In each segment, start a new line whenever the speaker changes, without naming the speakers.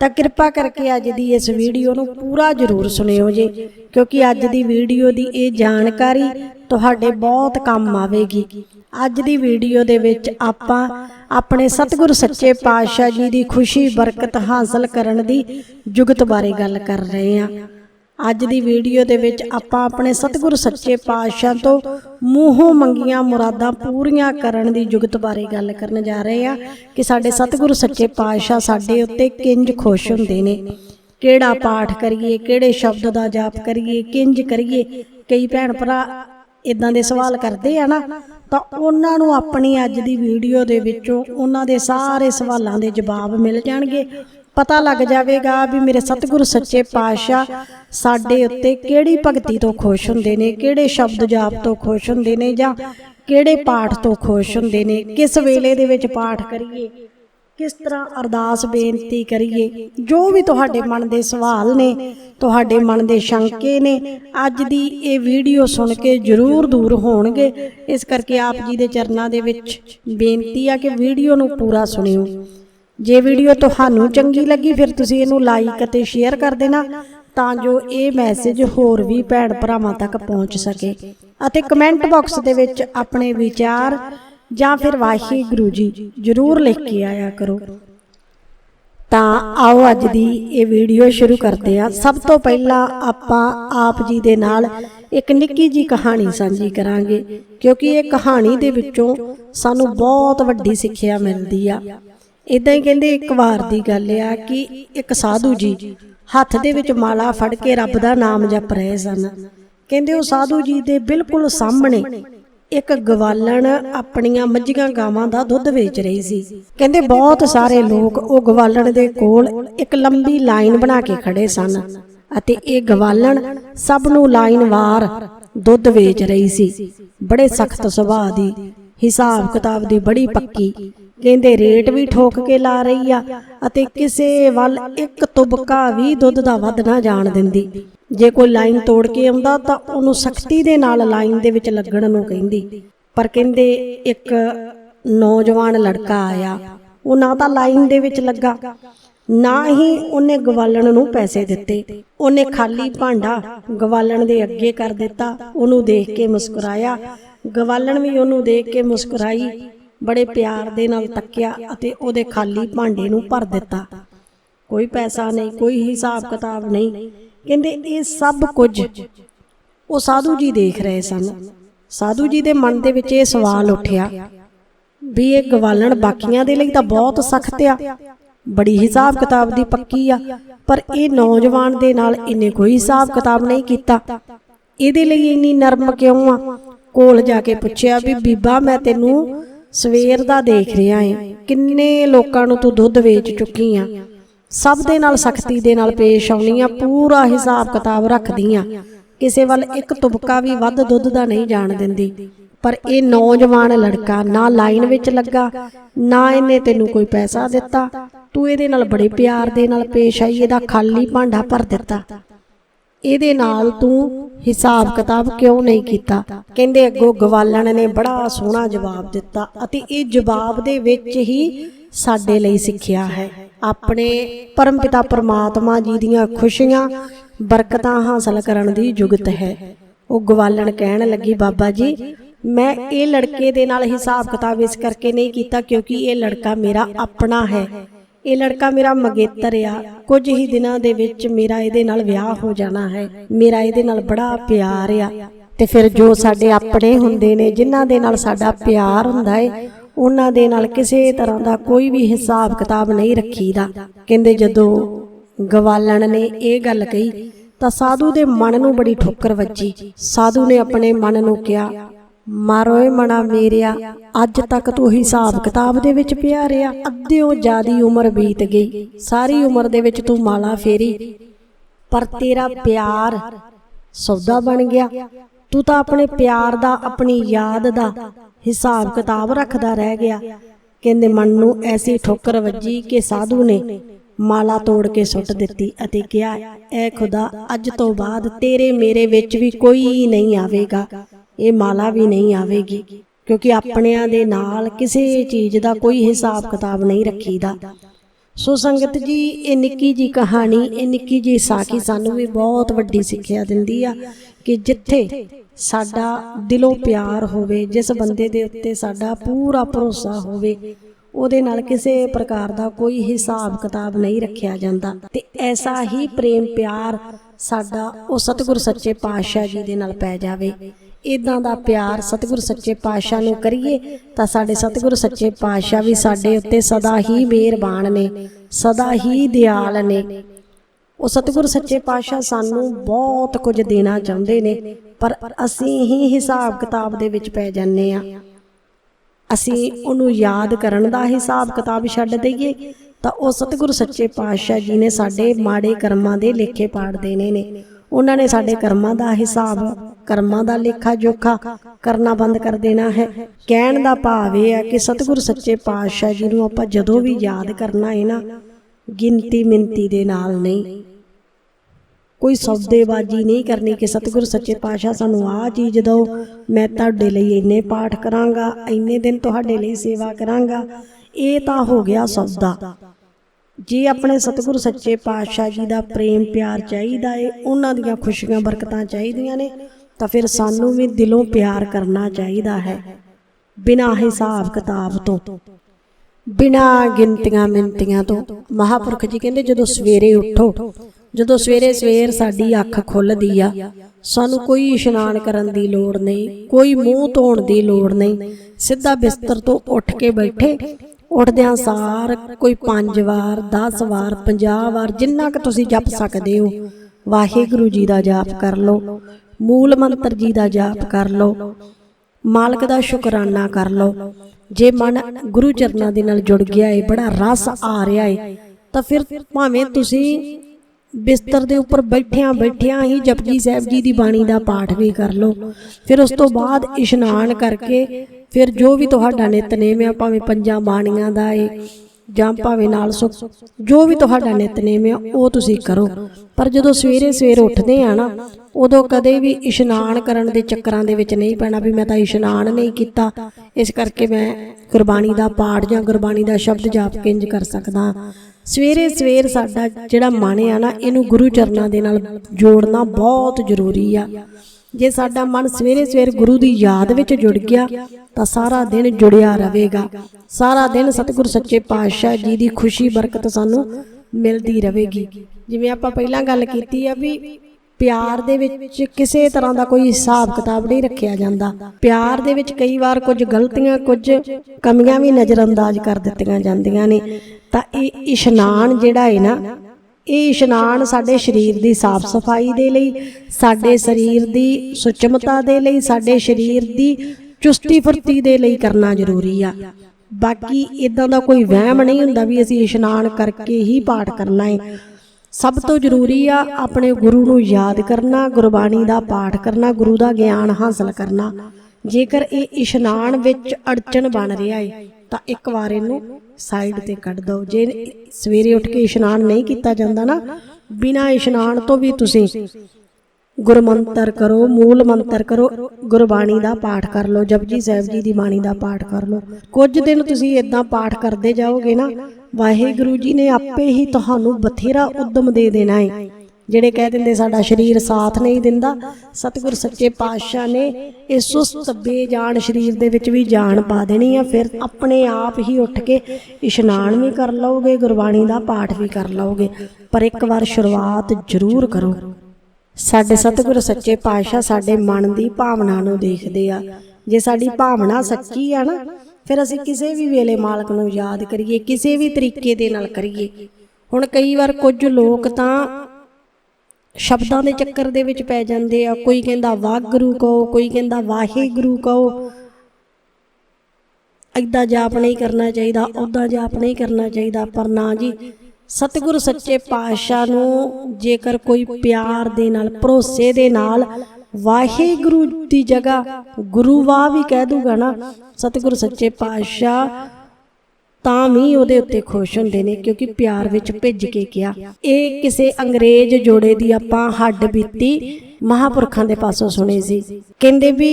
ਤਾਂ ਕਿਰਪਾ ਕਰਕੇ ਅੱਜ ਦੀ ਇਸ ਵੀਡੀਓ ਨੂੰ ਪੂਰਾ ਜ਼ਰੂਰ ਸੁਣਿਓ ਜੀ, ਕਿਉਂਕਿ ਅੱਜ ਦੀ ਵੀਡੀਓ ਦੀ ਇਹ ਜਾਣਕਾਰੀ ਤੁਹਾਡੇ ਬਹੁਤ ਕੰਮ ਆਵੇਗੀ। ਅੱਜ ਦੀ ਵੀਡੀਓ ਦੇ ਵਿੱਚ ਆਪਾਂ ਆਪਣੇ ਸਤਿਗੁਰ ਸੱਚੇ ਪਾਤਸ਼ਾਹ ਜੀ ਦੀ ਖੁਸ਼ੀ, ਬਰਕਤ ਹਾਸਲ ਕਰਨ ਦੀ ਜੁਗਤ ਬਾਰੇ ਗੱਲ ਕਰ ਰਹੇ ਹਾਂ। ਅੱਜ ਦੀ ਵੀਡੀਓ ਦੇ ਵਿੱਚ ਆਪਾਂ ਆਪਣੇ ਸਤਿਗੁਰ ਸੱਚੇ ਪਾਤਸ਼ਾਹ ਤੋਂ ਮੂੰਹੋਂ ਮੰਗੀਆਂ ਮੁਰਾਦਾਂ ਪੂਰੀਆਂ ਕਰਨ ਦੀ ਜੁਗਤ ਬਾਰੇ ਗੱਲ ਕਰਨ ਜਾ ਰਹੇ ਆ ਕਿ ਸਾਡੇ ਸਤਿਗੁਰ ਸੱਚੇ ਪਾਤਸ਼ਾਹ ਸਾਡੇ ਉੱਤੇ ਕਿੰਜ ਖੁਸ਼ ਹੁੰਦੇ ਨੇ। ਕਿਹੜਾ ਪਾਠ ਕਰੀਏ ਕਿਹੜੇ ਸ਼ਬਦ ਦਾ ਜਾਪ ਕਰੀਏ ਕਿੰਜ ਕਰੀਏ। ਕਈ ਭੈਣ ਭਰਾ ਇਦਾਂ ਦੇ ਸਵਾਲ ਕਰਦੇ ਆ ਨਾ ਤਾਂ ਉਹਨਾਂ ਨੂੰ ਆਪਣੀ ਅੱਜ ਦੀ ਵੀਡੀਓ ਦੇ ਵਿੱਚੋਂ ਉਹਨਾਂ ਦੇ ਸਾਰੇ ਸਵਾਲਾਂ ਦੇ ਜਵਾਬ ਮਿਲ ਜਾਣਗੇ। ਪਤਾ ਲੱਗ ਜਾਵੇਗਾ ਵੀ ਮੇਰੇ ਸਤਿਗੁਰੂ ਸੱਚੇ ਪਾਤਸ਼ਾਹ ਸਾਡੇ ਉੱਤੇ ਕਿਹੜੀ ਭਗਤੀ ਤੋਂ ਖੁਸ਼ ਹੁੰਦੇ ਨੇ, ਕਿਹੜੇ ਸ਼ਬਦ ਜਾਪ ਤੋਂ ਖੁਸ਼ ਹੁੰਦੇ ਨੇ ਜਾਂ ਕਿਹੜੇ ਪਾਠ ਤੋਂ ਖੁਸ਼ ਹੁੰਦੇ ਨੇ, ਕਿਸ ਵੇਲੇ ਦੇ ਵਿੱਚ ਪਾਠ ਕਰੀਏ, ਕਿਸ ਤਰ੍ਹਾਂ ਅਰਦਾਸ ਬੇਨਤੀ ਕਰੀਏ, ਜੋ ਵੀ ਤੁਹਾਡੇ ਮਨ ਦੇ ਸਵਾਲ ਨੇ, ਤੁਹਾਡੇ ਮਨ ਦੇ ਸ਼ੰਕੇ ਨੇ, ਅੱਜ ਦੀ ਇਹ ਵੀਡੀਓ ਸੁਣ ਕੇ ਜ਼ਰੂਰ ਦੂਰ ਹੋਣਗੇ। ਇਸ ਕਰਕੇ ਆਪ ਜੀ ਦੇ ਚਰਨਾਂ ਦੇ ਵਿੱਚ ਬੇਨਤੀ ਆ ਕਿ ਵੀਡੀਓ ਨੂੰ ਪੂਰਾ ਸੁਣਿਓ। ਜੇ ਵੀਡੀਓ ਤੁਹਾਨੂੰ ਚੰਗੀ ਲੱਗੀ, ਫਿਰ ਤੁਸੀਂ ਇਹਨੂੰ ਲਾਈਕ ਅਤੇ ਸ਼ੇਅਰ ਕਰ ਦੇਣਾ, ਤਾਂ ਜੋ ਇਹ ਮੈਸੇਜ ਹੋਰ ਵੀ ਭੈਣ ਭਰਾਵਾਂ ਤੱਕ ਪਹੁੰਚ ਸਕੇ। ਅਤੇ ਕਮੈਂਟ ਬਾਕਸ ਦੇ ਵਿੱਚ ਆਪਣੇ ਵਿਚਾਰ ਜਾਂ ਫਿਰ ਵਾਹਿਗੁਰੂ ਜੀ ਜਰੂਰ ਲਿਖ ਕੇ ਆਇਆ ਕਰੋ। ਤਾਂ ਆਓ ਅੱਜ ਦੀ ਇਹ ਵੀਡੀਓ ਸ਼ੁਰੂ ਕਰਦੇ ਹਾਂ। ਸਭ ਤੋਂ ਪਹਿਲਾਂ ਆਪਾਂ ਆਪ ਜੀ ਦੇ ਨਾਲ ਇੱਕ ਨਿੱਕੀ ਜੀ ਕਹਾਣੀ ਸਾਂਝੀ ਕਰਾਂਗੇ, ਕਿਉਂਕਿ ਇਹ ਕਹਾਣੀ ਦੇ ਵਿੱਚੋਂ ਸਾਨੂੰ ਬਹੁਤ ਵੱਡੀ ਸਿੱਖਿਆ ਮਿਲਦੀ ਆ। ਇਦਾਂ ਹੀ ਕਹਿੰਦੇ ਇੱਕ ਵਾਰ ਦੀ ਗੱਲ ਆ ਕਿ ਇੱਕ ਸਾਧੂ ਜੀ ਹੱਥ ਦੇ ਵਿੱਚ ਮਾਲਾ ਫੜ ਕੇ ਰੱਬ ਦਾ ਨਾਮ ਜਪ ਰਹੇ ਸਨ। ਕਹਿੰਦੇ ਉਹ ਸਾਧੂ ਜੀ ਦੇ ਬਿਲਕੁਲ ਸਾਹਮਣੇ ਇੱਕ ਗਵਾਲਣ ਆਪਣੀਆਂ ਮੱਝੀਆਂ ਗਾਵਾਂ ਦਾ ਦੁੱਧ ਵੇਚ ਰਹੀ ਸੀ। ਕਹਿੰਦੇ ਬਹੁਤ ਸਾਰੇ ਲੋਕ ਉਹ ਗਵਾਲਣ ਦੇ ਕੋਲ ਇੱਕ ਲੰਬੀ ਲਾਈਨ ਬਣਾ ਕੇ ਖੜੇ ਸਨ ਅਤੇ ਇਹ ਗਵਾਲਣ ਸਭ ਨੂੰ ਲਾਈਨ ਵਾਰ ਦੁੱਧ ਵੇਚ ਰਹੀ ਸੀ। ਬੜੇ ਸਖਤ ਸੁਭਾਅ ਦੀ ਹਿਸਾਬ ਕਿਤਾਬ ਦੀ ਬੜੀ ਪੱਕੀ। ਕਹਿੰਦੇ, ਰੇਟ ਵੀ ਠੋਕ ਕੇ ਲਾ ਰਹੀ ਆ ਅਤੇ ਕਿਸੇ ਵੱਲ ਇੱਕ ਤੁਬਕਾ ਵੀ ਦੁੱਧ ਦਾ ਵੱਧ ਨਾ ਜਾਣ ਦਿੰਦੀ। ਜੇ ਕੋਈ ਲਾਈਨ ਤੋੜ ਕੇ ਆਉਂਦਾ ਤਾਂ ਉਹਨੂੰ ਸਖਤੀ ਦੇ ਨਾਲ ਲਾਈਨ ਦੇ ਵਿੱਚ ਲੱਗਣ ਨੂੰ ਕਹਿੰਦੀ। ਪਰ ਕਹਿੰਦੇ, ਇੱਕ ਨੌਜਵਾਨ ਲੜਕਾ ਆਇਆ। ਉਹ ਨਾ ਤਾਂ ਲਾਈਨ ਦੇ ਵਿੱਚ ਲੱਗਾ, ਨਾ ਹੀ ਉਹਨੇ ਗਵਾਲਣ ਨੂੰ ਪੈਸੇ ਦਿੱਤੇ। ਉਹਨੇ ਖਾਲੀ ਭਾਂਡਾ ਗਵਾਲਣ ਦੇ ਅੱਗੇ ਕਰ ਦਿੱਤਾ। ਉਹਨੂੰ ਦੇਖ ਕੇ ਮੁਸਕਰਾਇਆ। ਗਵਾਲਣ ਵੀ ਉਹਨੂੰ ਦੇਖ ਕੇ ਮੁਸਕਰਾਈ, ਬੜੇ ਪਿਆਰ ਦੇ ਨਾਲ ਤੱਕਿਆ ਅਤੇ ਉਹਦੇ ਖਾਲੀ ਭਾਂਡੇ ਨੂੰ ਭਰ ਦਿੱਤਾ। ਕੋਈ ਪੈਸਾ ਨਹੀਂ, ਕੋਈ ਹਿਸਾਬ ਕਿਤਾਬ ਨਹੀਂ। ਕਹਿੰਦੇ, ਇਹ ਸਭ ਕੁਝ ਉਹ ਸਾਧੂ ਜੀ ਦੇਖ ਰਹੇ ਸਨ। ਸਾਧੂ ਜੀ ਦੇ ਮਨ ਦੇ ਵਿੱਚ ਇਹ ਸਵਾਲ ਉੱਠਿਆ ਵੀ ਇਹ ਗਵਾਲਣ ਬਾਕੀਆਂ ਦੇ ਲਈ ਤਾਂ ਬਹੁਤ ਸਖਤ ਆ। ਬੜੀ ਹਿਸਾਬ ਕਿਤਾਬ ਦੀ ਪੱਕੀ ਆ, ਪਰ ਇਹ ਨੌਜਵਾਨ ਦੇ ਨਾਲ ਇਹਨੇ ਕੋਈ ਹਿਸਾਬ ਕਿਤਾਬ ਨਹੀਂ ਕੀਤਾ। ਇਹਦੇ ਲਈ ਇੰਨੀ ਨਰਮ ਕਿਉਂ ਆ? ਕੋਲ ਜਾ ਕੇ ਪੁੱਛਿਆ ਵੀ ਬੀਬਾ, ਮੈਂ ਤੈਨੂੰ ਸਵੇਰ ਦਾ ਦੇਖ ਰਿਹਾ ਏ। ਕਿੰਨੇ ਲੋਕਾਂ ਨੂੰ ਤੂੰ ਦੁੱਧ ਵੇਚ ਚੁੱਕੀ ਆ। ਸਭ ਦੇ ਨਾਲ ਸਖਤੀ ਦੇ ਨਾਲ ਪੇਸ਼ ਆਉਣੀ ਆ ਪੂਰਾ ਹਿਸਾਬ ਕਿਤਾਬ ਰੱਖਦੀ ਆ ਕਿਸੇ ਵੱਲ ਇੱਕ ਤੁਬਕਾ ਵੀ ਵੱਧ ਦੁੱਧ ਦਾ ਨਹੀਂ ਜਾਣ ਦਿੰਦੀ। ਪਰ ਇਹ ਨੌਜਵਾਨ ਲੜਕਾ ਨਾ ਲਾਈਨ ਵਿੱਚ ਲੱਗਾ, ਨਾ ਇਹਨੇ ਤੈਨੂੰ ਕੋਈ ਪੈਸਾ ਦਿੱਤਾ। ਤੂੰ ਇਹਦੇ ਨਾਲ ਬੜੇ ਪਿਆਰ ਦੇ ਨਾਲ ਪੇਸ਼ ਆਈ, ਇਹਦਾ ਖਾਲੀ ਭਾਂਡਾ ਭਰ ਦਿੱਤਾ। ਇਹਦੇ ਨਾਲ ਤੂੰ ਹਿਸਾਬ ਕਿਤਾਬ ਕਿਉਂ ਨਹੀਂ ਕੀਤਾ? ਕਹਿੰਦੇ ਅੱਗੋਂ ਗਵਾਲਣ ਨੇ ਬੜਾ ਸੋਹਣਾ ਜਵਾਬ ਦਿੱਤਾ ਅਤੇ ਇਹ ਜਵਾਬ ਦੇ ਵਿੱਚ ਹੀ ਸਾਡੇ ਲਈ ਸਿੱਖਿਆ ਹੈ। ਆਪਣੇ ਪਰਮਪਿਤਾ ਪਰਮਾਤਮਾ ਜੀ ਦੀਆਂ ਖੁਸ਼ੀਆਂ, ਬਰਕਤਾਂ ਹਾਸਲ ਕਰਨ ਦੀ ਜੁਗਤ ਹੈ। ਉਹ ਗਵਾਲਣ ਕਹਿਣ ਲੱਗੀ, ਬਾਬਾ ਜੀ, ਮੈਂ ਇਹ ਲੜਕੇ ਦੇ ਨਾਲ ਹਿਸਾਬ ਕਿਤਾਬ ਇਸ ਕਰਕੇ ਨਹੀਂ ਕੀਤਾ ਕਿਉਂਕਿ ਇਹ ਲੜਕਾ ਮੇਰਾ ਆਪਣਾ ਹੈ। ਇਹ ਲੜਕਾ ਮੇਰਾ ਮਗੇਤਰ ਆ। ਕੁਝ ਹੀ ਦਿਨਾਂ ਦੇ ਵਿੱਚ ਮੇਰਾ ਇਹਦੇ ਨਾਲ ਵਿਆਹ ਹੋ ਜਾਣਾ ਹੈ। ਮੇਰਾ ਇਹਦੇ ਨਾਲ ਬੜਾ ਪਿਆਰ ਆ। ਤੇ ਫਿਰ ਜੋ ਸਾਡੇ ਆਪਣੇ ਹੁੰਦੇ ਨੇ, ਜਿਨ੍ਹਾਂ ਦੇ ਨਾਲ ਸਾਡਾ ਪਿਆਰ ਹੁੰਦਾ ਏ, ਉਹਨਾਂ ਦੇ ਨਾਲ ਕਿਸੇ ਤਰ੍ਹਾਂ ਦਾ ਕੋਈ ਵੀ ਹਿਸਾਬ ਕਿਤਾਬ ਨਹੀਂ ਰੱਖੀਦਾ। ਕਹਿੰਦੇ ਜਦੋਂ ਗਵਾਲਣ ਨੇ ਇਹ ਗੱਲ ਕਹੀ, ਤਾਂ ਸਾਧੂ ਦੇ ਮਨ ਨੂੰ ਬੜੀ ਠੋਕਰ ਵੱਜੀ। ਸਾਧੂ ਨੇ ਆਪਣੇ ਮਨ ਨੂੰ ਕਿਹਾ ਮਾਰੋਏ ਮਣਾ ਮੇਰਿਆ, ਅੱਜ ਤੱਕ ਤੂੰ ਹਿਸਾਬ ਕਿਤਾਬ ਦੇ ਵਿੱਚ ਪਿਆ ਰਿਹਾ, ਅੱਧਿਓਂ ਜਿਆਦੀ ਉਮਰ ਬੀਤ ਗਈ, ਸਾਰੀ ਉਮਰ ਦੇ ਵਿੱਚ ਤੂੰ ਮਾਲਾ ਫੇਰੀ। ਪਰ ਤੇਰਾ ਪਿਆਰ ਸੌਦਾ ਬਣ ਗਿਆ, ਤੂੰ ਤਾਂ ਆਪਣੇ ਪਿਆਰ ਦਾ, ਆਪਣੀ ਯਾਦ ਦਾ ਹਿਸਾਬ ਕਿਤਾਬ ਰੱਖਦਾ ਰਹਿ ਗਿਆ। ਕਹਿੰਦੇ ਮਨ ਨੂੰ ਐਸੀ ਠੋਕਰ ਵੱਜੀ ਕਿ ਸਾਧੂ ਨੇ ਮਾਲਾ ਤੋੜ ਕੇ ਸੁੱਟ ਦਿੱਤੀ ਅਤੇ ਕਿਹਾ, ਐ ਖੁਦਾ, ਅੱਜ ਤੋਂ ਬਾਅਦ ਤੇਰੇ ਮੇਰੇ ਵਿੱਚ ਵੀ ਕੋਈ ਨਹੀਂ ਆਵੇਗਾ। ਇਹ ਮਾਲਾ ਵੀ ਨਹੀਂ ਆਵੇਗੀ, ਕਿਉਂਕਿ ਆਪਣਿਆਂ ਦੇ ਨਾਲ ਕਿਸੇ ਚੀਜ਼ ਦਾ ਕੋਈ ਹਿਸਾਬ ਕਿਤਾਬ ਨਹੀਂ ਰੱਖੀਦਾ। ਸੋ ਸੰਗਤ ਜੀ, ਇਹ ਨਿੱਕੀ ਜੀ ਕਹਾਣੀ, ਇਹ ਨਿੱਕੀ ਜੀ ਸਾਖੀ ਸਾਨੂੰ ਵੀ ਬਹੁਤ ਵੱਡੀ ਸਿੱਖਿਆ ਦਿੰਦੀ ਆ ਕਿ ਜਿੱਥੇ ਸਾਡਾ ਦਿਲੋਂ ਪਿਆਰ ਹੋਵੇ, ਜਿਸ ਬੰਦੇ ਦੇ ਉੱਤੇ ਸਾਡਾ ਪੂਰਾ ਭਰੋਸਾ ਹੋਵੇ, ਉਹਦੇ ਨਾਲ ਕਿਸੇ ਪ੍ਰਕਾਰ ਦਾ ਕੋਈ ਹਿਸਾਬ ਕਿਤਾਬ ਨਹੀਂ ਰੱਖਿਆ ਜਾਂਦਾ। ਤੇ ਐਸਾ ਹੀ ਪ੍ਰੇਮ ਪਿਆਰ ਸਾਡਾ ਉਹ ਸਤਿਗੁਰ ਸੱਚੇ ਪਾਤਸ਼ਾਹ ਜੀ ਦੇ ਨਾਲ ਪੈ ਜਾਵੇ। ਇਦਾਂ ਦਾ ਪਿਆਰ ਸਤਿਗੁਰ ਸੱਚੇ ਪਾਤਸ਼ਾਹ ਨੂੰ ਕਰੀਏ, ਤਾਂ ਸਾਡੇ ਸਤਿਗੁਰ ਸੱਚੇ ਪਾਤਸ਼ਾਹ ਵੀ ਸਾਡੇ ਉੱਤੇ ਸਦਾ ਹੀ ਮਿਹਰਬਾਨ ਨੇ, ਸਦਾ ਹੀ ਦਿਆਲ ਨੇ। ਉਹ ਸਤਿਗੁਰ ਸੱਚੇ ਪਾਤਸ਼ਾਹ ਸਾਨੂੰ ਬਹੁਤ ਕੁਝ ਦੇਣਾ ਚਾਹੁੰਦੇ ਨੇ, ਪਰ ਅਸੀਂ ਹੀ ਹਿਸਾਬ ਕਿਤਾਬ ਦੇ ਵਿੱਚ ਪੈ ਜਾਂਦੇ ਆ ਅਸੀਂ ਉਹਨੂੰ ਯਾਦ ਕਰਨ ਦਾ ਹਿਸਾਬ ਕਿਤਾਬ ਛੱਡ ਦਈਏ, ਤਾਂ ਉਹ ਸਤਿਗੁਰ ਸੱਚੇ ਪਾਤਸ਼ਾਹ ਜੀ ਨੇ ਸਾਡੇ ਮਾੜੇ ਕਰਮਾਂ ਦੇ ਲੇਖੇ ਪਾੜ ਦੇਣੇ ਨੇ। ਉਹਨਾਂ ਨੇ ਸਾਡੇ ਕਰਮਾਂ ਦਾ ਹਿਸਾਬ ਕਰਮਾਂ ਦਾ ਲੇਖਾ ਜੋਖਾ ਕਰਨਾ ਬੰਦ ਕਰ ਦੇਣਾ ਹੈ। ਕਹਿਣ ਦਾ ਭਾਵ ਇਹ ਹੈ ਕਿ ਸਤਿਗੁਰ ਸੱਚੇ ਪਾਤਸ਼ਾਹ ਜੀ ਨੂੰ ਆਪਾਂ ਜਦੋਂ ਵੀ ਯਾਦ ਕਰਨਾ ਹੈ ਨਾ, ਗਿਣਤੀ ਮਿੰਤੀ ਦੇ ਨਾਲ ਨਹੀਂ। ਕੋਈ ਸੌਦੇਬਾਜ਼ੀ ਨਹੀਂ ਕਰਨੀ ਕਿ ਸਤਿਗੁਰ ਸੱਚੇ ਪਾਤਸ਼ਾਹ ਸਾਨੂੰ ਆਹ ਚੀਜ਼ ਦਿਓ, ਮੈਂ ਤੁਹਾਡੇ ਲਈ ਇੰਨੇ ਪਾਠ ਕਰਾਂਗਾ, ਇੰਨੇ ਦਿਨ ਤੁਹਾਡੇ ਲਈ ਸੇਵਾ ਕਰਾਂਗਾ। ਇਹ ਤਾਂ ਹੋ ਗਿਆ ਸੌਦਾ। ਜੇ ਆਪਣੇ ਸਤਿਗੁਰ ਸੱਚੇ ਪਾਤਸ਼ਾਹ ਜੀ ਦਾ ਪ੍ਰੇਮ ਪਿਆਰ ਚਾਹੀਦਾ ਏ, ਉਹਨਾਂ ਦੀਆਂ ਖੁਸ਼ੀਆਂ, ਬਰਕਤਾਂ ਚਾਹੀਦੀਆਂ ਨੇ ਤਾਂ ਫਿਰ ਸਾਨੂੰ ਵੀ ਦਿਲੋਂ ਪਿਆਰ ਕਰਨਾ ਚਾਹੀਦਾ ਹੈ। ਬਿਨਾਂ ਹਿਸਾਬ ਕਿਤਾਬ ਤੋਂ। ਬਿਨਾਂ ਗਿਣਤੀਆਂ ਮਿੰਤੀਆਂ ਤੋਂ। ਮਹਾਪੁਰਖ ਜੀ ਕਹਿੰਦੇ, ਜਦੋਂ ਸਵੇਰੇ ਉੱਠੋ, ਜਦੋਂ ਸਵੇਰੇ ਸਵੇਰ ਸਾਡੀ ਅੱਖ ਖੁੱਲਦੀ ਆ, ਸਾਨੂੰ ਕੋਈ ਇਸ਼ਨਾਨ ਕਰਨ ਦੀ ਲੋੜ ਨਹੀਂ, ਕੋਈ ਮੂੰਹ ਧੋਣ ਦੀ ਲੋੜ ਨਹੀਂ। ਸਿੱਧਾ ਬਿਸਤਰ ਤੋਂ ਉੱਠ ਕੇ ਬੈਠੇ, ਉੱਠਦਿਆਂ ਸਾਰ ਕੋਈ 5 ਵਾਰ 10 ਵਾਰ 50 ਵਾਰ, ਜਿੰਨਾ ਕਿ ਤੁਸੀਂ ਜਪ ਸਕਦੇ ਹੋ, ਵਾਹਿਗੁਰੂ ਜੀ ਦਾ ਜਾਪ ਕਰ ਲਓ। ਮੂਲ ਮੰਤਰ ਜੀ ਦਾ ਜਾਪ ਕਰ ਲਓ। ਮਾਲਕ ਦਾ ਸ਼ੁਕਰਾਨਾ ਕਰ ਲਓ। ਜੇ ਮਨ ਗੁਰੂ ਚਰਨਾਂ ਦੇ ਨਾਲ ਜੁੜ ਗਿਆ ਏ, ਬੜਾ ਰਸ ਆ ਰਿਹਾ ਏ, ਤਾਂ ਫਿਰ ਭਾਵੇਂ ਤੁਸੀਂ ਬਿਸਤਰ ਦੇ ਉੱਪਰ ਬੈਠਿਆਂ ਬੈਠਿਆਂ ਹੀ ਜਪਜੀ ਸਾਹਿਬ ਜੀ ਦੀ ਬਾਣੀ ਦਾ ਪਾਠ ਵੀ ਕਰ ਲਓ। ਫਿਰ ਉਸ ਤੋਂ ਬਾਅਦ ਇਸ਼ਨਾਨ ਕਰਕੇ ਫਿਰ ਜੋ ਵੀ ਤੁਹਾਡਾ ਨਿਤਨੇਮ ਆ, ਭਾਵੇਂ ਪੰਜਾਂ ਬਾਣੀਆਂ ਦਾ ਏ ਜਾਂ ਭਾਵੇਂ ਨਾਲ ਸੁਖ ਜੋ ਵੀ ਤੁਹਾਡਾ ਨਿਤਨੇਮ ਆ ਉਹ ਤੁਸੀਂ ਕਰੋ। ਪਰ ਜਦੋਂ ਸਵੇਰੇ ਸਵੇਰ ਉੱਠਦੇ ਆ ਨਾ ਉਦੋਂ ਕਦੇ ਵੀ ਇਸ਼ਨਾਨ ਕਰਨ ਦੇ ਚੱਕਰਾਂ ਦੇ ਵਿੱਚ ਨਹੀਂ ਪੈਣਾ ਵੀ ਮੈਂ ਤਾਂ ਇਸ਼ਨਾਨ ਨਹੀਂ ਕੀਤਾ। ਇਸ ਕਰਕੇ ਮੈਂ ਗੁਰਬਾਣੀ ਦਾ ਪਾਠ ਜਾਂ ਗੁਰਬਾਣੀ ਦਾ ਸ਼ਬਦ ਜਾਪ ਕੇ ਇੰਜ ਕਰ ਸਕਦਾ। ਸਵੇਰੇ ਸਵੇਰ ਸਾਡਾ ਜਿਹੜਾ ਮਨ ਆ ਨਾ ਇਹਨੂੰ ਗੁਰੂ ਚਰਨਾਂ ਦੇ ਨਾਲ ਜੋੜਨਾ ਬਹੁਤ ਜ਼ਰੂਰੀ ਆ। ਜੇ ਸਾਡਾ ਮਨ ਸਵੇਰੇ ਸਵੇਰ ਗੁਰੂ ਦੀ ਯਾਦ ਵਿੱਚ ਜੁੜ ਗਿਆ ਤਾਂ ਸਾਰਾ ਦਿਨ ਜੁੜਿਆ ਰਹੇਗਾ। ਸਾਰਾ ਦਿਨ ਸਤਿਗੁਰ ਸੱਚੇ ਪਾਤਸ਼ਾਹ ਜੀ ਦੀ ਖੁਸ਼ੀ ਬਰਕਤ ਸਾਨੂੰ ਮਿਲਦੀ ਰਹੇਗੀ। ਜਿਵੇਂ ਆਪਾਂ ਪਹਿਲਾਂ ਗੱਲ ਕੀਤੀ ਆ ਵੀ ਪਿਆਰ ਦੇ ਵਿੱਚ ਕਿਸੇ ਤਰ੍ਹਾਂ ਦਾ ਕੋਈ ਹਿਸਾਬ ਕਿਤਾਬ ਨਹੀਂ ਰੱਖਿਆ ਜਾਂਦਾ। ਪਿਆਰ ਦੇ ਵਿੱਚ ਕਈ ਵਾਰ ਕੁਝ ਗਲਤੀਆਂ ਕੁਝ ਕਮੀਆਂ ਵੀ ਨਜ਼ਰਅੰਦਾਜ਼ ਕਰ ਦਿੱਤੀਆਂ ਜਾਂਦੀਆਂ ਨੇ। ਤਾਂ ਇਹ ਇਸ਼ਨਾਨ ਜਿਹੜਾ ਹੈ ਨਾ ਇਹ ਇਸ਼ਨਾਨ ਸਾਡੇ ਸਰੀਰ ਦੀ ਸਾਫ਼ ਸਫ਼ਾਈ ਦੇ ਲਈ, ਸਾਡੇ ਸਰੀਰ ਦੀ ਸੁਚਮਤਾ ਦੇ ਲਈ, ਸਾਡੇ ਸਰੀਰ ਦੀ ਚੁਸਤੀ ਫੁਰਤੀ ਦੇ ਲਈ ਕਰਨਾ ਜ਼ਰੂਰੀ ਆ। ਬਾਕੀ ਇਦਾਂ ਦਾ ਕੋਈ ਵਹਿਮ ਨਹੀਂ ਹੁੰਦਾ ਵੀ ਅਸੀਂ ਇਸ਼ਨਾਨ ਕਰਕੇ ਹੀ ਪਾਠ ਕਰਨਾ ਹੈ ਸਭ ਤੋਂ ਜ਼ਰੂਰੀ ਆ ਆਪਣੇ ਗੁਰੂ ਨੂੰ ਯਾਦ ਕਰਨਾ, ਗੁਰਬਾਣੀ ਦਾ ਪਾਠ ਕਰਨਾ, ਗੁਰੂ ਦਾ ਗਿਆਨ ਹਾਸਲ ਕਰਨਾ। ਜੇਕਰ ਇਹ ਇਸ਼ਨਾਨ ਵਿੱਚ ਅੜਚਨ ਬਣ ਰਿਹਾ ਹੈ ਤਾਂ ਇੱਕ ਵਾਰ ਇਹਨੂੰ ਸਾਈਡ ਤੇ ਕੱਢ ਦਿਓ। ਜੇ ਸਵੇਰੇ ਉੱਠ ਕੇ ਇਸ਼ਨਾਨ ਨਹੀਂ ਕੀਤਾ ਜਾਂਦਾ ਨਾ, ਬਿਨਾਂ ਇਸ਼ਨਾਨ ਤੋਂ ਵੀ ਤੁਸੀਂ ਗੁਰਮੰਤਰ ਕਰੋ, ਮੂਲ ਮੰਤਰ ਕਰੋ, ਗੁਰਬਾਣੀ ਦਾ ਪਾਠ ਕਰ ਲਓ, ਜਪਜੀ ਸਾਹਿਬ ਜੀ ਦੀ ਬਾਣੀ ਦਾ ਪਾਠ ਕਰ ਲਓ। ਕੁਝ ਦਿਨ ਤੁਸੀਂ ਇਦਾਂ ਪਾਠ ਕਰਦੇ ਜਾਓਗੇ ਨਾ, ਵਾਹਿਗੁਰੂ ਜੀ ਨੇ ਆਪੇ ਹੀ ਤੁਹਾਨੂੰ ਬਥੇਰਾ ਉਦਮ ਦੇ ਦੇਣਾ ਹੈ ਜਿਹੜੇ ਕਹਿ ਦਿੰਦੇ ਸਾਡਾ ਸਰੀਰ ਸਾਥ ਨਹੀਂ ਦਿੰਦਾ, ਸਤਿਗੁਰ ਸੱਚੇ ਪਾਤਸ਼ਾਹ ਨੇ ਇਸ ਸੁਸਤ ਬੇਜਾਨ ਸਰੀਰ ਦੇ ਵਿੱਚ ਵੀ ਜਾਨ ਪਾ ਦੇਣੀ ਆ, ਫਿਰ ਆਪਣੇ ਆਪ ਹੀ ਉੱਠ ਕੇ ਇਸ਼ਨਾਨ ਵੀ ਕਰ ਲਓਗੇ, ਗੁਰਬਾਣੀ ਦਾ ਪਾਠ ਵੀ ਕਰ ਲਓਗੇ। ਪਰ ਇੱਕ ਵਾਰ ਸ਼ੁਰੂਆਤ ਜ਼ਰੂਰ ਕਰੋ। ਸਾਡੇ ਸਤਿਗੁਰ ਸੱਚੇ ਪਾਤਸ਼ਾਹ ਸਾਡੇ ਮਨ ਦੀ ਭਾਵਨਾ ਨੂੰ ਦੇਖਦੇ ਆ। ਜੇ ਸਾਡੀ ਭਾਵਨਾ ਸੱਚੀ ਆ ਨਾ, ਫਿਰ ਅਸੀਂ ਕਿਸੇ ਵੀ ਵੇਲੇ ਮਾਲਕ ਨੂੰ ਯਾਦ ਕਰੀਏ, ਕਿਸੇ ਵੀ ਤਰੀਕੇ ਦੇ ਨਾਲ ਕਰੀਏ। ਹੁਣ ਕਈ ਵਾਰ ਕੁਝ ਲੋਕ ਤਾਂ ਸ਼ਬਦਾਂ ਦੇ ਚੱਕਰ ਦੇ ਵਿੱਚ ਪੈ ਜਾਂਦੇ ਆ। ਕੋਈ ਕਹਿੰਦਾ ਵਾਹਿਗੁਰੂ ਕਹੋ, ਕੋਈ ਕਹਿੰਦਾ ਵਾਹਿਗੁਰੂ ਕਹੋ। ਏਦਾਂ ਜਾਪ ਨਹੀਂ ਕਰਨਾ ਚਾਹੀਦਾ ਉਹਦਾ ਜਾਪ ਨਹੀਂ ਕਰਨਾ ਚਾਹੀਦਾ। ਪਰ ਨਾ ਜੀ, ਸਤਿਗੁਰ ਸੱਚੇ ਪਾਤਸ਼ਾਹ ਨੂੰ ਜੇਕਰ ਕੋਈ ਪਿਆਰ ਦੇ ਨਾਲ, ਭਰੋਸੇ ਦੇ ਨਾਲ ਵਾਹਿਗੁਰੂ ਦੀ ਜਗ੍ਹਾ ਗੁਰੂ ਵਾਹ ਵੀ ਕਹਿ ਦੂਗਾ ਨਾ, ਸਤਿਗੁਰੂ ਸੱਚੇ ਪਾਤਸ਼ਾਹ ਤਾਂ ਵੀ ਉਹਦੇ ਉੱਤੇ ਖੁਸ਼ ਹੁੰਦੇ ਨੇ, ਕਿਉਂਕਿ ਪਿਆਰ ਵਿੱਚ ਭਿੱਜ ਕੇ ਕਿਹਾ। ਇਹ ਕਿਸੇ ਅੰਗਰੇਜ਼ ਜੋੜੇ ਦੀ ਆਪਾਂ ਹੱਡ ਬੀਤੀ ਮਹਾਪੁਰਖਾਂ ਦੇ ਪਾਸੋਂ ਸੁਣੀ ਸੀ। ਕਹਿੰਦੇ ਵੀ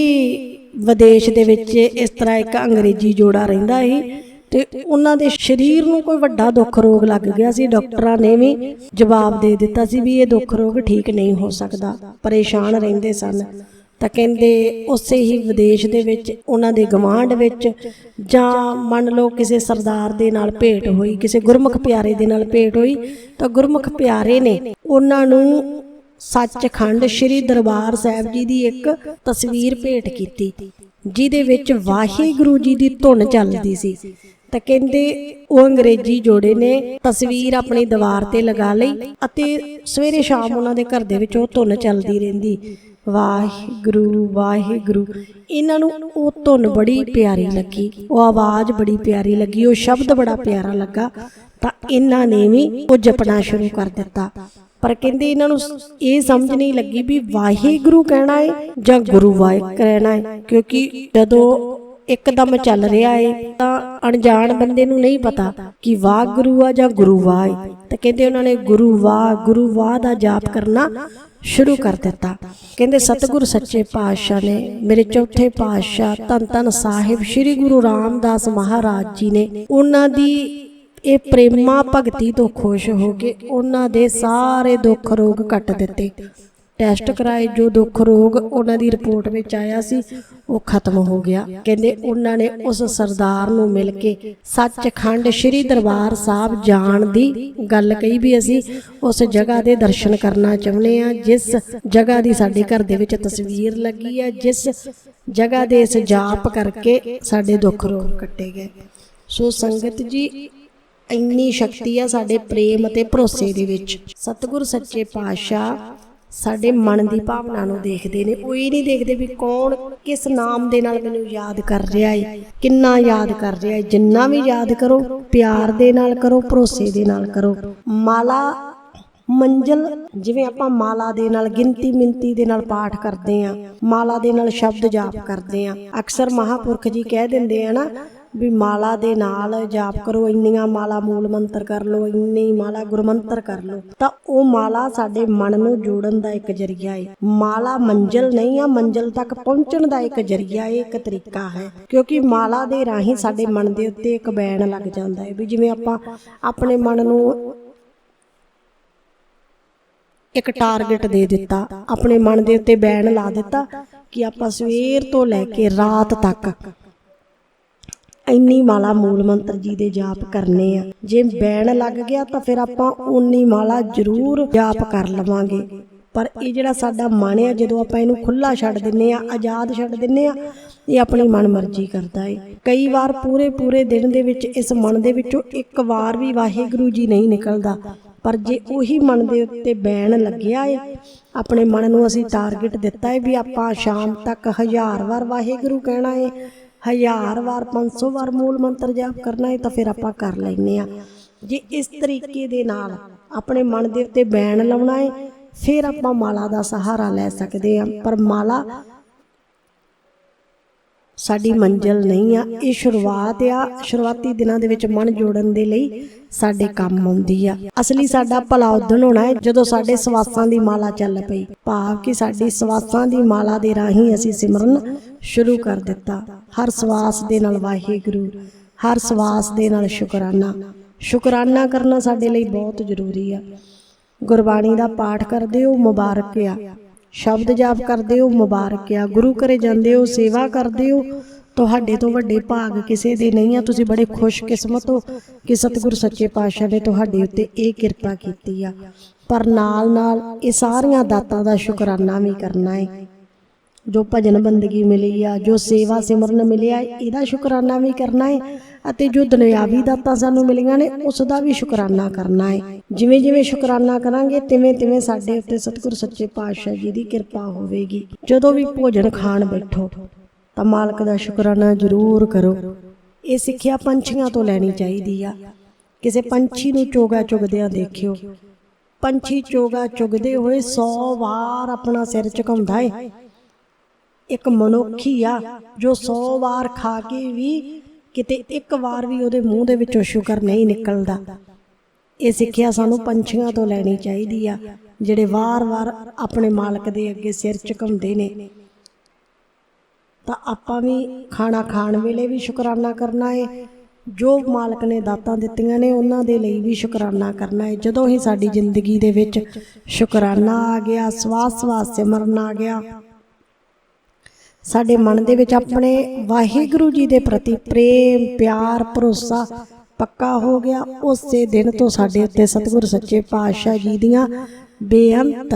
ਵਿਦੇਸ਼ ਦੇ ਵਿੱਚ ਇਸ ਤਰ੍ਹਾਂ ਇੱਕ ਅੰਗਰੇਜ਼ੀ ਜੋੜਾ ਰਹਿੰਦਾ ਸੀ ਤੇ ਉਹਨਾਂ ਦੇ ਸਰੀਰ ਨੂੰ ਕੋਈ ਵੱਡਾ ਦੁੱਖ ਰੋਗ ਲੱਗ ਗਿਆ ਸੀ। ਡਾਕਟਰਾਂ ਨੇ ਵੀ ਜਵਾਬ ਦੇ ਦਿੱਤਾ ਸੀ ਵੀ ਇਹ ਦੁੱਖ ਰੋਗ ਠੀਕ ਨਹੀਂ ਹੋ ਸਕਦਾ, ਪਰੇਸ਼ਾਨ ਰਹਿੰਦੇ ਸਨ। ਤਾਂ ਕਹਿੰਦੇ ਉਸੇ ਹੀ ਵਿਦੇਸ਼ ਦੇ ਵਿੱਚ, ਉਹਨਾਂ ਦੇ ਗਵਾਂਢ ਵਿੱਚ ਜਾਂ ਮੰਨ ਲਓ ਕਿਸੇ ਸਰਦਾਰ ਦੇ ਨਾਲ ਭੇਟ ਹੋਈ, ਕਿਸੇ ਗੁਰਮੁਖ ਪਿਆਰੇ ਦੇ ਨਾਲ ਭੇਟ ਹੋਈ, ਤਾਂ ਗੁਰਮੁਖ ਪਿਆਰੇ ਨੇ ਉਹਨਾਂ ਨੂੰ ਸੱਚਖੰਡ ਸ੍ਰੀ ਦਰਬਾਰ ਸਾਹਿਬ ਜੀ ਦੀ ਇੱਕ ਤਸਵੀਰ ਭੇਟ ਕੀਤੀ, ਜਿਹਦੇ ਵਿੱਚ ਵਾਹਿਗੁਰੂ ਜੀ ਦੀ ਧੁਨ ਚੱਲਦੀ ਸੀ। ਤਾਂ ਕਹਿੰਦੇ ਉਹ ਅੰਗਰੇਜ਼ੀ ਜੋੜੇ ਨੇ ਤਸਵੀਰ ਆਪਣੀ ਦੀਵਾਰ ਤੇ ਲਗਾ ਲਈ ਅਤੇ ਸਵੇਰੇ ਸ਼ਾਮ ਉਹਨਾਂ ਦੇ ਘਰ ਦੇ ਵਿੱਚ ਉਹ ਧੁਨ ਚੱਲਦੀ ਰਹਿੰਦੀ। ਵਾਹਿਗੁਰੂ ਵਾਹਿਗੁਰੂ। ਇਹਨਾਂ ਨੂੰ ਉਹ ਧੁਨ ਬੜੀ ਪਿਆਰੀ ਲੱਗੀ। ਉਹ ਆਵਾਜ਼ ਬੜੀ ਪਿਆਰੀ ਲੱਗੀ। ਉਹ ਸ਼ਬਦ ਬੜਾ ਪਿਆਰਾ ਲੱਗਾ। ਤਾਂ ਇਹਨਾਂ ਨੇ ਵੀ ਉਹ ਜਪਣਾ ਸ਼ੁਰੂ ਕਰ ਦਿੱਤਾ। ਪਰ ਕਹਿੰਦੇ ਇਹਨਾਂ ਨੂੰ ਇਹ ਸਮਝ ਨਹੀਂ ਲੱਗੀ ਵੀ ਵਾਹਿਗੁਰੂ ਕਹਿਣਾ ਹੈ ਜਾਂ ਗੁਰੂ ਵਾਹਿ ਕਹਿਣਾ ਹੈ ਕਿਉਂਕਿ ਜਦੋਂ ਇੱਕਦਮ ਚੱਲ ਰਿਹਾ ਏ, ਤਾਂ ਅਣਜਾਣ ਬੰਦੇ ਨੂੰ ਨਹੀਂ ਪਤਾ ਕਿ ਵਾਹਿਗੁਰੂ ਆ ਜਾਂ ਗੁਰੂ ਵਾਹ। ਏ। ਤਾਂ ਕਹਿੰਦੇ ਉਹਨਾਂ ਨੇ ਗੁਰੂ ਵਾਹ ਗੁਰੂ ਵਾਹ ਦਾ ਜਾਪ ਕਰਨਾ ਸ਼ੁਰੂ ਕਰ ਦਿੱਤਾ। ਕਹਿੰਦੇ, ਸਤਿਗੁਰ ਸੱਚੇ ਪਾਤਸ਼ਾਹ ਨੇ ਮੇਰੇ ਚੌਥੇ ਪਾਤਸ਼ਾਹ ਧੰਨ ਧੰਨ ਸਾਹਿਬ ਸ੍ਰੀ ਗੁਰੂ ਰਾਮਦਾਸ ਮਹਾਰਾਜ ਜੀ ਨੇ ਉਹਨਾਂ ਦੀ ਇਹ ਪ੍ਰੇਮਾ ਭਗਤੀ ਤੋਂ ਖੁਸ਼ ਹੋ ਕੇ ਉਹਨਾਂ ਦੇ ਸਾਰੇ ਦੁੱਖ ਰੋਗ ਕੱਟ ਦਿੱਤੇ। ਟੈਸਟ ਕਰਾਏ, ਜੋ ਦੁੱਖ ਰੋਗ ਉਹਨਾਂ ਦੀ ਰਿਪੋਰਟ ਵਿੱਚ ਆਇਆ ਸੀ, ਉਹ ਖਤਮ ਹੋ ਗਿਆ। ਕਹਿੰਦੇ ਉਹਨਾਂ ਨੇ ਉਸ ਸਰਦਾਰ ਨੂੰ ਮਿਲ ਕੇ ਸੱਚਖੰਡ ਸ੍ਰੀ ਦਰਬਾਰ ਸਾਹਿਬ ਜਾਣ ਦੀ ਗੱਲ ਕਹੀ ਵੀ ਅਸੀਂ ਉਸ ਜਗ੍ਹਾ ਦੇ ਦਰਸ਼ਨ ਕਰਨਾ ਚਾਹੁੰਦੇ ਆ ਜਿਸ ਜਗ੍ਹਾ ਦੀ ਸਾਡੇ ਘਰ ਦੇ ਵਿੱਚ ਤਸਵੀਰ ਲੱਗੀ ਆ ਜਿਸ ਜਗ੍ਹਾ ਦੇ ਇਸ ਜਾਪ ਕਰਕੇ ਸਾਡੇ ਦੁੱਖ ਰੋਗ ਕੱਟੇ ਗਏ। ਸੋ ਸੰਗਤ ਜੀ, ਇੰਨੀ ਸ਼ਕਤੀ ਆ ਸਾਡੇ ਪ੍ਰੇਮ ਅਤੇ ਭਰੋਸੇ ਦੇ ਵਿੱਚ। ਸਤਿਗੁਰ ਸੱਚੇ ਪਾਤਸ਼ਾਹ ਸਾਡੇ ਮਨ ਦੀ ਭਾਵਨਾ ਨੂੰ ਦੇਖਦੇ ਨੇ ਉਹ ਇਹ ਨਹੀਂ ਦੇਖਦੇ ਵੀ ਕੌਣ ਕਿਸ ਨਾਮ ਦੇ ਨਾਲ ਮੈਨੂੰ ਯਾਦ ਕਰ ਰਿਹਾ ਹੈ ਕਿੰਨਾ ਯਾਦ ਕਰ ਰਿਹਾ ਹੈ ਜਿੰਨਾ ਵੀ ਯਾਦ ਕਰੋ ਪਿਆਰ ਦੇ ਨਾਲ ਕਰੋ ਭਰੋਸੇ ਦੇ ਨਾਲ ਕਰੋ। ਮਾਲਾ ਮੰਜ਼ਲ ਜਿਵੇਂ ਆਪਾਂ ਮਾਲਾ ਦੇ ਨਾਲ ਗਿਣਤੀ ਮਿੰਤੀ ਦੇ ਨਾਲ ਪਾਠ ਕਰਦੇ ਆ। ਮਾਲਾ ਦੇ ਨਾਲ ਸ਼ਬਦ ਜਾਪ ਕਰਦੇ ਆ। ਅਕਸਰ ਮਹਾਪੁਰਖ ਜੀ ਕਹਿ ਦਿੰਦੇ ਆ ਨਾ ਵੀ ਮਾਲਾ ਦੇ ਨਾਲ ਜਾਪ ਕਰੋ, ਇੰਨੀਆਂ ਮਾਲਾ ਮੂਲ ਮੰਤਰ ਕਰ ਲਓ, ਇੰਨੀ ਮਾਲਾ ਗੁਰਮੰਤਰ ਕਰ ਲਓ। ਤਾਂ ਉਹ ਮਾਲਾ ਸਾਡੇ ਮਨ ਨੂੰ ਜੋੜਨ ਦਾ ਇੱਕ ਜਰੀਆ ਹੈ ਮਾਲਾ ਮੰਜ਼ਲ ਨਹੀਂ ਆ, ਮੰਜ਼ਲ ਤੱਕ ਪਹੁੰਚਣ ਦਾ ਇੱਕ ਜਰੀਆ ਹੈ ਇੱਕ ਤਰੀਕਾ ਹੈ। ਕਿਉਂਕਿ ਮਾਲਾ ਦੇ ਰਾਹੀਂ ਸਾਡੇ ਮਨ ਦੇ ਉੱਤੇ ਇੱਕ ਬੈਣ ਲੱਗ ਜਾਂਦਾ ਹੈ ਵੀ ਜਿਵੇਂ ਆਪਾਂ ਆਪਣੇ ਮਨ ਨੂੰ ਇੱਕ ਟਾਰਗੇਟ ਦੇ ਦਿੱਤਾ, ਆਪਣੇ ਮਨ ਦੇ ਉੱਤੇ ਬੈਨ ਲਾ ਦਿੱਤਾ ਕਿ ਆਪਾਂ ਸਵੇਰ ਤੋਂ ਲੈ ਕੇ ਰਾਤ ਤੱਕ ਇੰਨੀ ਮਾਲਾ ਮੂਲ ਮੰਤਰ ਜੀ ਦੇ ਜਾਪ ਕਰਨੇ ਆ। ਜੇ ਬੈਣ ਲੱਗ ਗਿਆ ਤਾਂ ਫਿਰ ਆਪਾਂ ਉਨੀ ਮਾਲਾ ਜ਼ਰੂਰ ਜਾਪ ਕਰ ਲਵਾਂਗੇ। ਪਰ ਇਹ ਜਿਹੜਾ ਸਾਡਾ ਮਨ ਆ, ਜਦੋਂ ਆਪਾਂ ਇਹਨੂੰ ਖੁੱਲਾ ਛੱਡ ਦਿੰਨੇ ਆ, ਆਜ਼ਾਦ ਛੱਡ ਦਿੰਨੇ ਆ, ਇਹ ਆਪਣੀ ਮਨ ਮਰਜ਼ੀ ਕਰਦਾ ਏ। ਕਈ ਵਾਰ ਪੂਰੇ ਪੂਰੇ ਦਿਨ ਦੇ ਵਿੱਚ ਇਸ ਮਨ ਦੇ ਵਿੱਚੋਂ ਇੱਕ ਵਾਰ ਵੀ ਵਾਹਿਗੁਰੂ ਜੀ ਨਹੀਂ ਨਿਕਲਦਾ। ਪਰ ਜੇ ਉਹੀ ਮਨ ਦੇ ਉੱਤੇ ਬੈਣ ਲੱਗਿਆ ਏ, ਆਪਣੇ ਮਨ ਨੂੰ ਅਸੀਂ ਟਾਰਗੇਟ ਦਿੱਤਾ ਏ ਵੀ ਆਪਾਂ ਸ਼ਾਮ ਤੱਕ ਹਜ਼ਾਰ ਵਾਰ ਵਾਹਿਗੁਰੂ ਕਹਿਣਾ ਏ। ਹਜ਼ਾਰ ਵਾਰ 500 ਵਾਰ ਮੂਲ ਮੰਤਰ ਜਾਪ ਕਰਨਾ ਏ ਤਾਂ ਫਿਰ ਆਪਾਂ ਕਰ ਲੈਨੇ ਆ ਜੇ ਇਸ ਤਰੀਕੇ ਦੇ ਨਾਲ ਆਪਣੇ ਮਨ ਦੇ ਉੱਤੇ ਬੈਣ ਲਾਉਣਾ ਏ ਫਿਰ ਆਪਾਂ ਮਾਲਾ ਦਾ ਸਹਾਰਾ ਲੈ ਸਕਦੇ ਆ ਪਰ ਮਾਲਾ ਸਾਡੀ ਮੰਜ਼ਿਲ ਨਹੀਂ ਆ, ਇਹ ਸ਼ੁਰੂਆਤ ਆ। ਸ਼ੁਰੂਆਤੀ ਦਿਨਾਂ ਦੇ ਵਿੱਚ ਮਨ ਜੋੜਨ ਦੇ ਲਈ ਸਾਡੇ ਕੰਮ ਆਉਂਦੀ ਆ। ਅਸਲੀ ਸਾਡਾ ਭਲਾ ਉਦਣ ਹੋਣਾ ਹੈ, ਜਦੋਂ ਸਾਡੇ ਸਵਾਸਾਂ ਦੀ ਮਾਲਾ ਚੱਲ ਪਈ। ਭਾਵ ਕਿ ਸਾਡੀ ਸਵਾਸਾਂ ਦੀ ਮਾਲਾ ਦੇ ਰਾਹੀਂ ਅਸੀਂ ਸਿਮਰਨ ਸ਼ੁਰੂ ਕਰ ਦਿੱਤਾ। ਹਰ ਸਵਾਸ ਦੇ ਨਾਲ ਵਾਹਿਗੁਰੂ, ਹਰ ਸਵਾਸ ਦੇ ਨਾਲ ਸ਼ੁਕਰਾਨਾ। ਸ਼ੁਕਰਾਨਾ ਕਰਨਾ ਸਾਡੇ ਲਈ ਬਹੁਤ ਜ਼ਰੂਰੀ ਆ। ਗੁਰਬਾਣੀ ਦਾ ਪਾਠ ਕਰਦੇ ਹੋ, ਮੁਬਾਰਕ ਆ। ਸ਼ਬਦ ਜਾਪ ਕਰਦੇ ਹੋ, ਮੁਬਾਰਕ ਆ। ਗੁਰੂ ਘਰੇ ਜਾਂਦੇ ਹੋ, ਸੇਵਾ ਕਰਦੇ ਹੋ, ਤੁਹਾਡੇ ਤੋਂ ਵੱਡੇ ਭਾਗ ਕਿਸੇ ਦੇ ਨਹੀਂ ਆ। ਤੁਸੀਂ ਬੜੇ ਖੁਸ਼ਕਿਸਮਤ ਹੋ ਕਿ ਸਤਿਗੁਰ ਸੱਚੇ ਪਾਤਸ਼ਾਹ ਨੇ ਤੁਹਾਡੇ ਉੱਤੇ ਇਹ ਕਿਰਪਾ ਕੀਤੀ ਆ। ਪਰ ਨਾਲ ਨਾਲ ਇਹ ਸਾਰੀਆਂ ਦਾਤਾਂ ਦਾ ਸ਼ੁਕਰਾਨਾ ਵੀ ਕਰਨਾ ਹੈ ਜੋ ਭਜਨ ਬੰਦਗੀ ਮਿਲੀ ਆ, ਜੋ ਸੇਵਾ ਸਿਮਰਨ ਮਿਲਿਆ, ਇਹਦਾ ਸ਼ੁਕਰਾਨਾ ਵੀ ਕਰਨਾ ਹੈ ਅਤੇ ਜੋ ਦੁਨਿਆਵੀ ਦਾਤਾਂ ਸਾਨੂੰ ਮਿਲੀਆਂ ਨੇ ਉਸ ਦਾ ਵੀ ਸ਼ੁਕਰਾਨਾ ਕਰਨਾ ਹੈ ਜਿਵੇਂ ਜਿਵੇਂ ਸ਼ੁਕਰਾਨਾ ਕਰਾਂਗੇ, ਤਿਵੇਂ ਤਿਵੇਂ ਸਾਡੇ ਉੱਤੇ ਸਤਿਗੁਰ ਸੱਚੇ ਪਾਤਸ਼ਾਹ ਜੀ ਦੀ ਕਿਰਪਾ ਹੋਵੇਗੀ। ਜਦੋਂ ਵੀ ਭੋਜਨ ਖਾਣ ਬੈਠੋ, ਤਾਂ ਮਾਲਕ ਦਾ ਸ਼ੁਕਰਾਨਾ ਜ਼ਰੂਰ ਕਰੋ। ਇਹ ਸਿੱਖਿਆ ਪੰਛੀਆਂ ਤੋਂ ਲੈਣੀ ਚਾਹੀਦੀ ਆ। ਕਿਸੇ ਪੰਛੀ ਨੂੰ ਚੋਗਾ ਚੁਗਦਿਆਂ ਦੇਖਿਓ। ਪੰਛੀ ਚੋਗਾ ਚੁਗਦੇ ਹੋਏ 100 ਵਾਰ ਆਪਣਾ ਸਿਰ ਝੁਕਾਉਂਦਾ ਏ। ਇੱਕ ਮਨੁੱਖੀ ਆ ਜੋ 100 ਵਾਰ ਖਾ ਕੇ ਵੀ ਕਿਤੇ ਇੱਕ ਵਾਰ ਵੀ ਉਹਦੇ ਮੂੰਹ ਦੇ ਵਿੱਚੋਂ ਸ਼ੁਕਰ ਨਹੀਂ ਨਿਕਲਦਾ। ਇਹ ਸਿੱਖਿਆ ਸਾਨੂੰ ਪੰਛੀਆਂ ਤੋਂ ਲੈਣੀ ਚਾਹੀਦੀ ਆ, ਜਿਹੜੇ ਵਾਰ-ਵਾਰ ਆਪਣੇ ਮਾਲਕ ਦੇ ਅੱਗੇ ਸਿਰ ਝੁਕਾਉਂਦੇ ਨੇ। ਤਾਂ ਆਪਾਂ ਵੀ ਖਾਣਾ ਖਾਣ ਵੇਲੇ ਵੀ ਸ਼ੁਕਰਾਨਾ ਕਰਨਾ ਏ। ਜੋ ਮਾਲਕ ਨੇ ਦਾਤਾਂ ਦਿੱਤੀਆਂ ਨੇ, ਉਹਨਾਂ ਦੇ ਲਈ ਵੀ ਸ਼ੁਕਰਾਨਾ ਕਰਨਾ ਹੈ ਜਦੋਂ ਹੀ ਸਾਡੀ ਜ਼ਿੰਦਗੀ ਦੇ ਵਿੱਚ ਸ਼ੁਕਰਾਨਾ ਆ ਗਿਆ ਸਵਾਸ ਸਵਾਸ ਸਿਮਰਨ ਆ ਗਿਆ ਸਾਡੇ ਮਨ ਦੇ ਵਿੱਚ ਆਪਣੇ ਵਾਹਿਗੁਰੂ ਜੀ ਦੇ ਪ੍ਰਤੀ ਪ੍ਰੇਮ, ਪਿਆਰ, ਭਰੋਸਾ ਪੱਕਾ ਹੋ ਗਿਆ। ਉਸੇ ਦਿਨ ਤੋਂ ਸਾਡੇ ਉੱਤੇ ਸਤਿਗੁਰ ਸੱਚੇ ਪਾਤਸ਼ਾਹ ਜੀ ਦੀਆਂ ਬੇਅੰਤ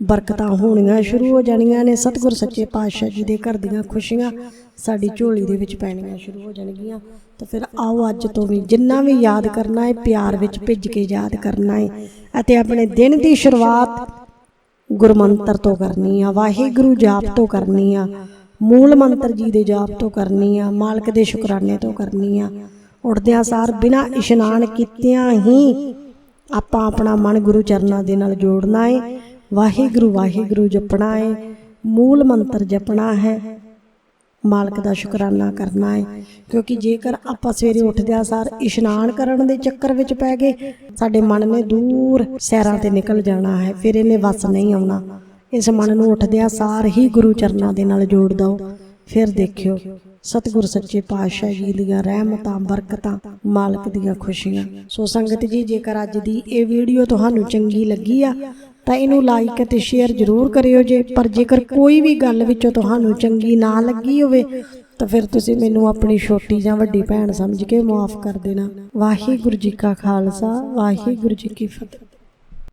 ਬਰਕਤਾਂ ਹੋਣੀਆਂ ਸ਼ੁਰੂ ਹੋ ਜਾਣੀਆਂ ਨੇ। ਸਤਿਗੁਰ ਸੱਚੇ ਪਾਤਸ਼ਾਹ ਜੀ ਦੇ ਘਰ ਦੀਆਂ ਖੁਸ਼ੀਆਂ ਸਾਡੀ ਝੋਲੀ ਦੇ ਵਿੱਚ ਪੈਣੀਆਂ ਸ਼ੁਰੂ ਹੋ ਜਾਣਗੀਆਂ। ਤਾਂ ਫਿਰ ਆਓ ਅੱਜ ਤੋਂ ਵੀ ਜਿੰਨਾ ਵੀ ਯਾਦ ਕਰਨਾ ਹੈ, ਪਿਆਰ ਵਿੱਚ ਭਿੱਜ ਕੇ ਯਾਦ ਕਰਨਾ ਹੈ ਅਤੇ ਆਪਣੇ ਦਿਨ ਦੀ ਸ਼ੁਰੂਆਤ ਗੁਰਮੰਤਰ ਤੋਂ ਕਰਨੀ ਆ, ਵਾਹਿਗੁਰੂ ਜਾਪ ਤੋਂ ਕਰਨੀ ਆ, ਮੂਲ ਮੰਤਰ ਜੀ ਦੇ ਜਾਪ ਤੋਂ ਕਰਨੀ ਆ, ਮਾਲਕ ਦੇ ਸ਼ੁਕਰਾਨੇ ਤੋਂ ਕਰਨੀ ਆ। ਉੱਠਦਿਆਂ ਸਾਰ ਬਿਨਾਂ ਇਸ਼ਨਾਨ ਕੀਤਿਆਂ ਹੀ ਆਪਾਂ ਆਪਣਾ ਮਨ ਗੁਰੂ ਚਰਨਾਂ ਦੇ ਨਾਲ ਜੋੜਨਾ ਹੈ ਵਾਹਿਗੁਰੂ ਵਾਹਿਗੁਰੂ ਜਪਣਾ ਹੈ ਮੂਲ ਮੰਤਰ ਜਪਣਾ ਹੈ। ਮਾਲਕ ਦਾ ਸ਼ੁਕਰਾਨਾ ਕਰਨਾ ਹੈ ਕਿਉਂਕਿ ਜੇਕਰ ਆਪਾਂ ਸਵੇਰੇ ਉੱਠਦਿਆਂ ਸਾਰ ਇਸ਼ਨਾਨ ਕਰਨ ਦੇ ਚੱਕਰ ਵਿੱਚ ਪੈ ਗਏ, ਸਾਡੇ ਮਨ ਨੇ ਦੂਰ ਸੈਰਾਂ ਤੇ ਨਿਕਲ ਜਾਣਾ ਹੈ, ਫਿਰ ਇਹਨੇ ਵਸ ਨਹੀਂ ਆਉਣਾ। ਇਸ ਮਨ ਨੂੰ ਉੱਠਦਿਆਂ ਸਾਰ ਹੀ ਗੁਰੂ ਚਰਨਾਂ ਦੇ ਨਾਲ ਜੋੜ ਦਿਓ। ਫਿਰ ਦੇਖਿਓ, ਸਤਿਗੁਰ ਸੱਚੇ ਪਾਤਸ਼ਾਹ ਜੀ ਦੀਆਂ ਰਹਿਮਤਾਂ, ਬਰਕਤਾਂ, ਮਾਲਕ ਦੀਆਂ ਖੁਸ਼ੀਆਂ। ਸੋ ਸੰਗਤ ਜੀ, ਜੇਕਰ ਅੱਜ ਦੀ ਇਹ ਵੀਡੀਓ ਤੁਹਾਨੂੰ ਚੰਗੀ ਲੱਗੀ ਆ ਤਾਂ ਇਹਨੂੰ ਲਾਈਕ ਅਤੇ ਸ਼ੇਅਰ ਜ਼ਰੂਰ ਕਰਿਓ ਜੇ। ਪਰ ਜੇਕਰ ਕੋਈ ਵੀ ਗੱਲ ਵਿੱਚੋਂ ਤੁਹਾਨੂੰ ਚੰਗੀ ਨਾ ਲੱਗੀ ਹੋਵੇ, ਤਾਂ ਫਿਰ ਤੁਸੀਂ ਮੈਨੂੰ ਆਪਣੀ ਛੋਟੀ ਜਾਂ ਵੱਡੀ ਭੈਣ ਸਮਝ ਕੇ ਮਾਫ ਕਰ ਦੇਣਾ। ਵਾਹਿਗੁਰੂ ਜੀ ਕਾ ਖਾਲਸਾ, ਵਾਹਿਗੁਰੂ ਜੀ ਕੀ ਫਤਿਹ।